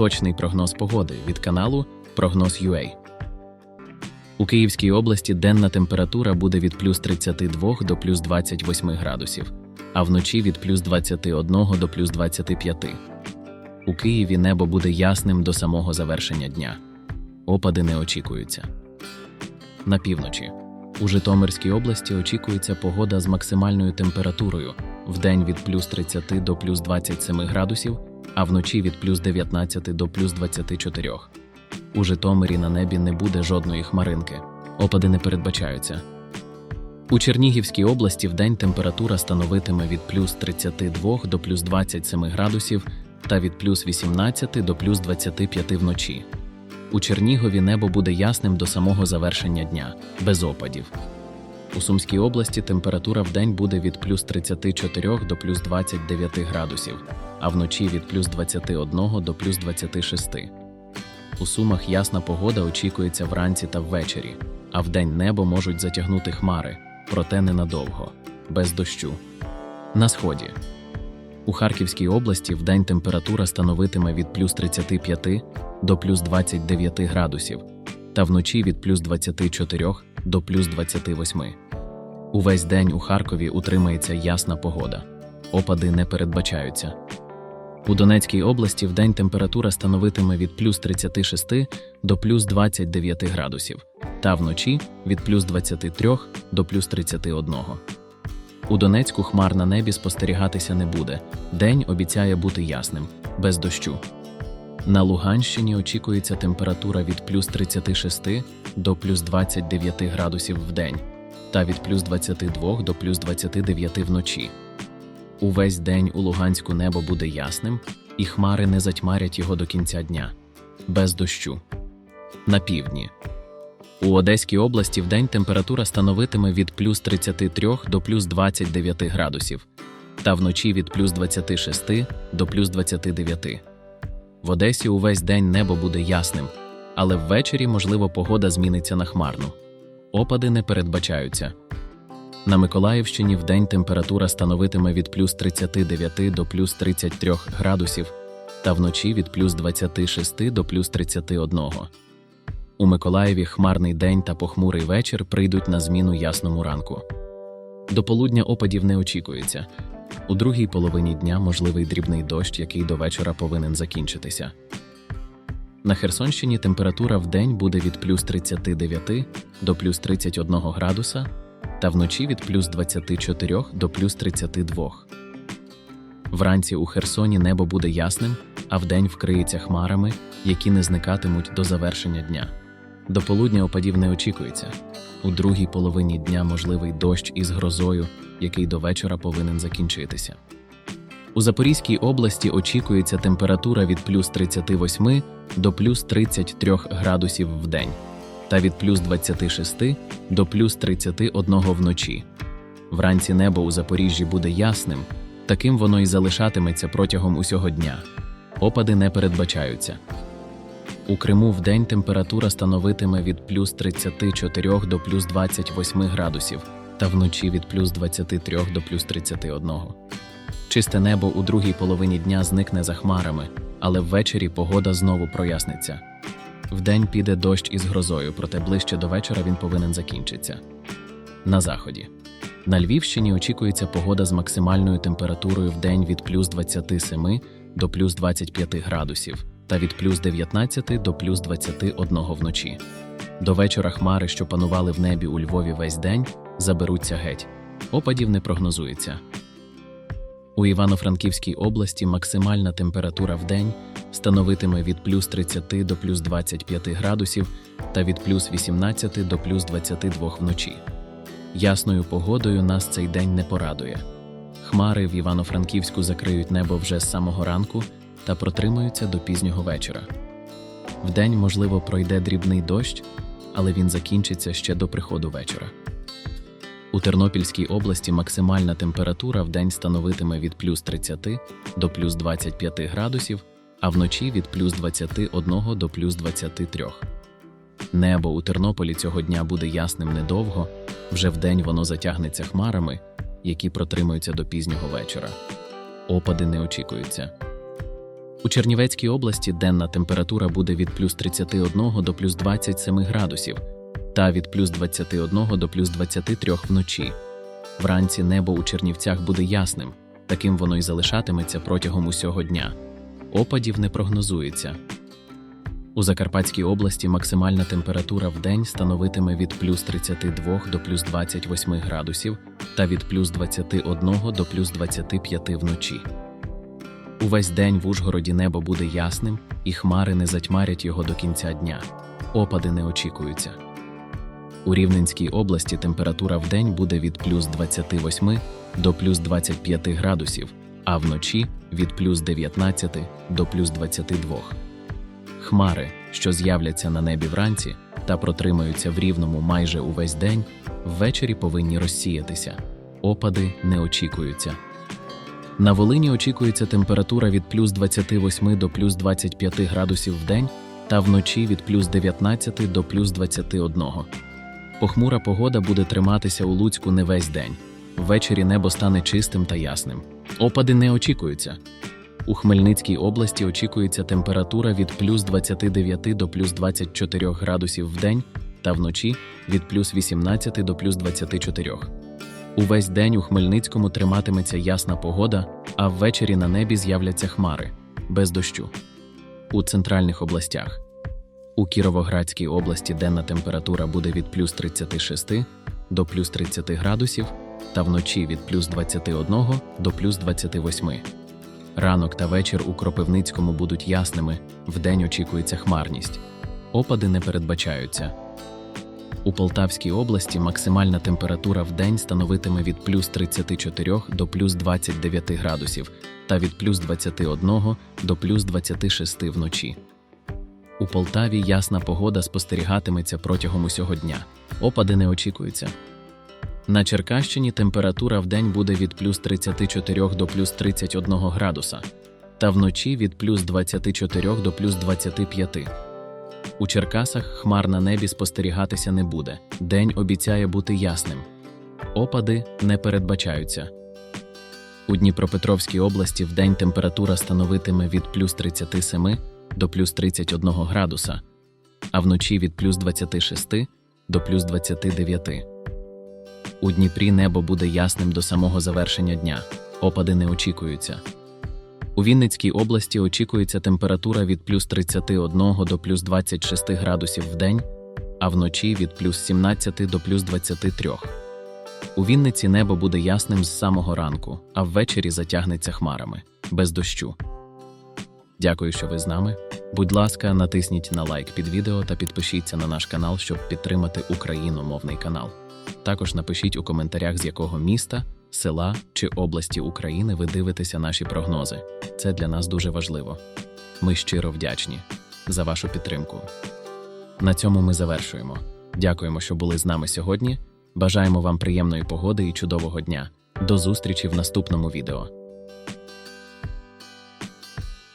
Точний прогноз погоди від каналу Прогноз UA. У Київській області денна температура буде від плюс 32 до плюс 28 градусів, а вночі від плюс 21 до плюс 25. У Києві небо буде ясним до самого завершення дня. Опади не очікуються. На півночі. У Житомирській області очікується погода з максимальною температурою вдень від плюс 30 до плюс 27 градусів, а вночі від плюс 19 до плюс 24. У Житомирі на небі не буде жодної хмаринки. Опади не передбачаються. У Чернігівській області вдень температура становитиме від плюс 32 до плюс 27 градусів та від плюс 18 до плюс 25 вночі. У Чернігові небо буде ясним до самого завершення дня, без опадів. У Сумській області температура вдень буде від плюс 34 до плюс 29 градусів, а вночі від плюс 21 до плюс 26. У Сумах ясна погода очікується вранці та ввечері, а вдень небо можуть затягнути хмари, проте ненадовго, без дощу. На сході. У Харківській області вдень температура становитиме від плюс 35 до плюс 29 градусів, та вночі від плюс 24 до плюс 28. Увесь день у Харкові утримається ясна погода. Опади не передбачаються. У Донецькій області вдень температура становитиме від плюс 36 до плюс 29 градусів, та вночі від плюс 23 до плюс 31. У Донецьку хмар на небі спостерігатися не буде. День обіцяє бути ясним, без дощу. На Луганщині очікується температура від плюс 36 до плюс 29 градусів в день та від плюс 22 до плюс 29 вночі. Увесь день у Луганську небо буде ясним, і хмари не затьмарять його до кінця дня, без дощу. На півдні. У Одеській області вдень температура становитиме від плюс 33 до плюс 29 градусів, та вночі від плюс 26 до плюс 29. В Одесі увесь день небо буде ясним, але ввечері, можливо, погода зміниться на хмарну. Опади не передбачаються. На Миколаївщині вдень температура становитиме від плюс 39 до плюс 33 градусів, та вночі від плюс 26 до плюс 31. У Миколаєві хмарний день та похмурий вечір прийдуть на зміну ясному ранку. До полудня опадів не очікується. У другій половині дня можливий дрібний дощ, який до вечора повинен закінчитися. На Херсонщині температура в день буде від плюс 39 до плюс 31 градуса, та вночі від плюс 24 до плюс 32. Вранці у Херсоні небо буде ясним, а вдень вкриється хмарами, які не зникатимуть до завершення дня. До полудня опадів не очікується. У другій половині дня можливий дощ із грозою, який до вечора повинен закінчитися. У Запорізькій області очікується температура від плюс 38 до плюс 33 градусів в день та від плюс 26 до плюс 31 вночі. Вранці небо у Запоріжжі буде ясним, таким воно і залишатиметься протягом усього дня. Опади не передбачаються. У Криму вдень температура становитиме від плюс 34 до плюс 28 градусів, та вночі від плюс 23 до плюс 31. Чисте небо у другій половині дня зникне за хмарами, але ввечері погода знову проясниться. Вдень піде дощ із грозою, проте ближче до вечора він повинен закінчитися. На заході. На Львівщині очікується погода з максимальною температурою в день від плюс 27 до плюс 25 градусів та від плюс 19 до плюс 21 вночі. До вечора хмари, що панували в небі у Львові весь день, заберуться геть. Опадів не прогнозується. У Івано-Франківській області максимальна температура в день становитиме від плюс 30 до плюс 25 градусів та від плюс 18 до плюс 22 вночі. Ясною погодою нас цей день не порадує. Хмари в Івано-Франківську закриють небо вже з самого ранку та протримаються до пізнього вечора. Вдень, можливо, пройде дрібний дощ, але він закінчиться ще до приходу вечора. У Тернопільській області максимальна температура в день становитиме від плюс 30 до плюс 25 градусів, а вночі від плюс 21 до плюс 23. Небо у Тернополі цього дня буде ясним недовго, вже вдень воно затягнеться хмарами, які протримуються до пізнього вечора. Опади не очікуються. У Чернівецькій області денна температура буде від плюс 31 до плюс 27 градусів та від плюс 21 до плюс 23 вночі. Вранці небо у Чернівцях буде ясним, таким воно й залишатиметься протягом усього дня. Опадів не прогнозується. У Закарпатській області максимальна температура в день становитиме від плюс 32 до плюс 28 градусів та від плюс 21 до плюс 25 вночі. Увесь день в Ужгороді небо буде ясним, і хмари не затьмарять його до кінця дня. Опади не очікуються. У Рівненській області температура в день буде від плюс 28 до плюс 25 градусів, а вночі від плюс 19 до плюс 22. Хмари, що з'являться на небі вранці та протримаються в рівному майже увесь день, ввечері повинні розсіятися. Опади не очікуються. На Волині очікується температура від плюс 28 до плюс 25 градусів в день та вночі від плюс 19 до плюс 21. Похмура погода буде триматися у Луцьку не весь день. Ввечері небо стане чистим та ясним. Опади не очікуються. У Хмельницькій області очікується температура від плюс 29 до плюс 24 градусів в день та вночі від плюс 18 до плюс 24. Увесь день у Хмельницькому триматиметься ясна погода, а ввечері на небі з'являться хмари без дощу. У центральних областях у Кіровоградській області денна температура буде від плюс 36 до плюс 30 градусів та вночі від плюс 21 до плюс 28. Ранок та вечір у Кропивницькому будуть ясними, вдень очікується хмарність. Опади не передбачаються. У Полтавській області максимальна температура в день становитиме від плюс 34 до плюс 29 градусів та від плюс 21 до плюс 26 вночі. У Полтаві ясна погода спостерігатиметься протягом усього дня. Опади не очікуються. На Черкащині температура в день буде від плюс 34 до плюс 31 градуса, та вночі від плюс 24 до плюс 25. У Черкасах хмар на небі спостерігатися не буде. День обіцяє бути ясним. Опади не передбачаються. У Дніпропетровській області в день температура становитиме від плюс 37 до плюс 31 градуса, а вночі від плюс 26 до плюс 29. У Дніпрі небо буде ясним до самого завершення дня. Опади не очікуються. У Вінницькій області очікується температура від плюс 31 до плюс 26 градусів в день, а вночі від плюс 17 до плюс 23. У Вінниці небо буде ясним з самого ранку, а ввечері затягнеться хмарами без дощу. Дякую, що ви з нами. Будь ласка, натисніть на лайк під відео та підпишіться на наш канал, щоб підтримати україномовний канал. Також напишіть у коментарях, з якого міста, села чи області України ви дивитеся наші прогнози. Це для нас дуже важливо. Ми щиро вдячні за вашу підтримку. На цьому ми завершуємо. Дякуємо, що були з нами сьогодні. Бажаємо вам приємної погоди і чудового дня. До зустрічі в наступному відео.